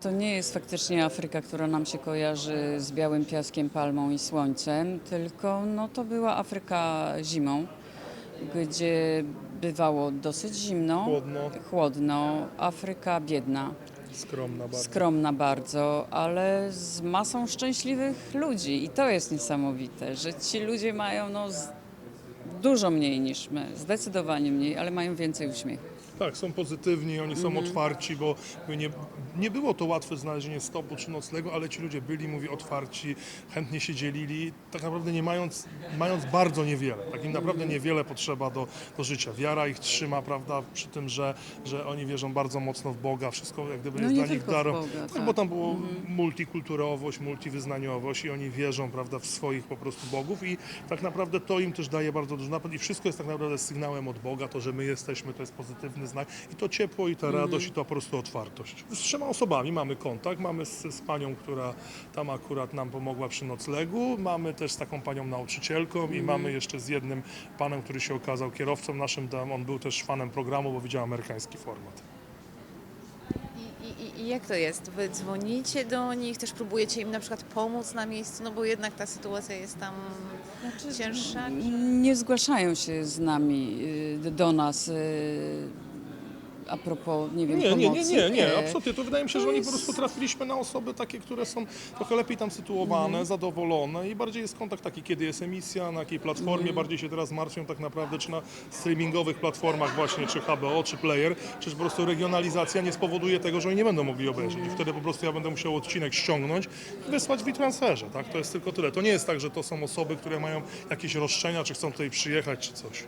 To nie jest faktycznie Afryka, która nam się kojarzy z białym piaskiem, palmą i słońcem, tylko no, to była Afryka zimą, gdzie bywało dosyć zimno, Chłodno. chłodno. Afryka biedna, Skromna bardzo. skromna bardzo, ale z masą szczęśliwych ludzi i to jest niesamowite, że ci ludzie mają no, z- dużo mniej niż my, zdecydowanie mniej, ale mają więcej uśmiechu. Tak, są pozytywni, oni są Mhm. otwarci, bo nie, nie było to łatwe znalezienie stopu czy noclegu, ale ci ludzie byli, mówi, otwarci, chętnie się dzielili, tak naprawdę nie mając, mając bardzo niewiele, tak im naprawdę Mhm. niewiele potrzeba do, do życia. Wiara ich trzyma, prawda, przy tym, że, że oni wierzą bardzo mocno w Boga, wszystko jak gdyby No jest nie dla nich tylko w darem. Boga, tak, tak. Mhm. bo tam było multikulturowość, multiwyznaniowość i oni wierzą, prawda, w swoich po prostu bogów i tak naprawdę to im też daje bardzo i wszystko jest tak naprawdę sygnałem od Boga, to, że my jesteśmy, to jest pozytywny znak i to ciepło i ta Mhm. radość i to po prostu otwartość. Z trzema osobami mamy kontakt, mamy z, z panią, która tam akurat nam pomogła przy noclegu, mamy też z taką panią nauczycielką Mhm. i mamy jeszcze z jednym panem, który się okazał kierowcą naszym, tam on był też fanem programu, bo widział amerykański format. I, i, jak to jest? Wy dzwonicie do nich, też próbujecie im na przykład pomóc na miejscu, no bo jednak ta sytuacja jest tam cięższa. Nie zgłaszają się z nami, y, do nas y, a propos, nie wiem, Nie, nie, pomocy. nie, nie, nie, E, absolutnie. To wydaje mi się, że oni po prostu trafiliśmy na osoby takie, które są trochę lepiej tam sytuowane, Mhm. zadowolone i bardziej jest kontakt taki, kiedy jest emisja, na jakiej platformie, Mhm. bardziej się teraz martwią tak naprawdę, czy na streamingowych platformach właśnie, czy HBO, czy Player, czy po prostu regionalizacja nie spowoduje tego, że oni nie będą mogli obejrzeć i wtedy po prostu ja będę musiał odcinek ściągnąć i wysłać w e-transferze, tak? To jest tylko tyle. To nie jest tak, że to są osoby, które mają jakieś roszczenia, czy chcą tutaj przyjechać, czy coś.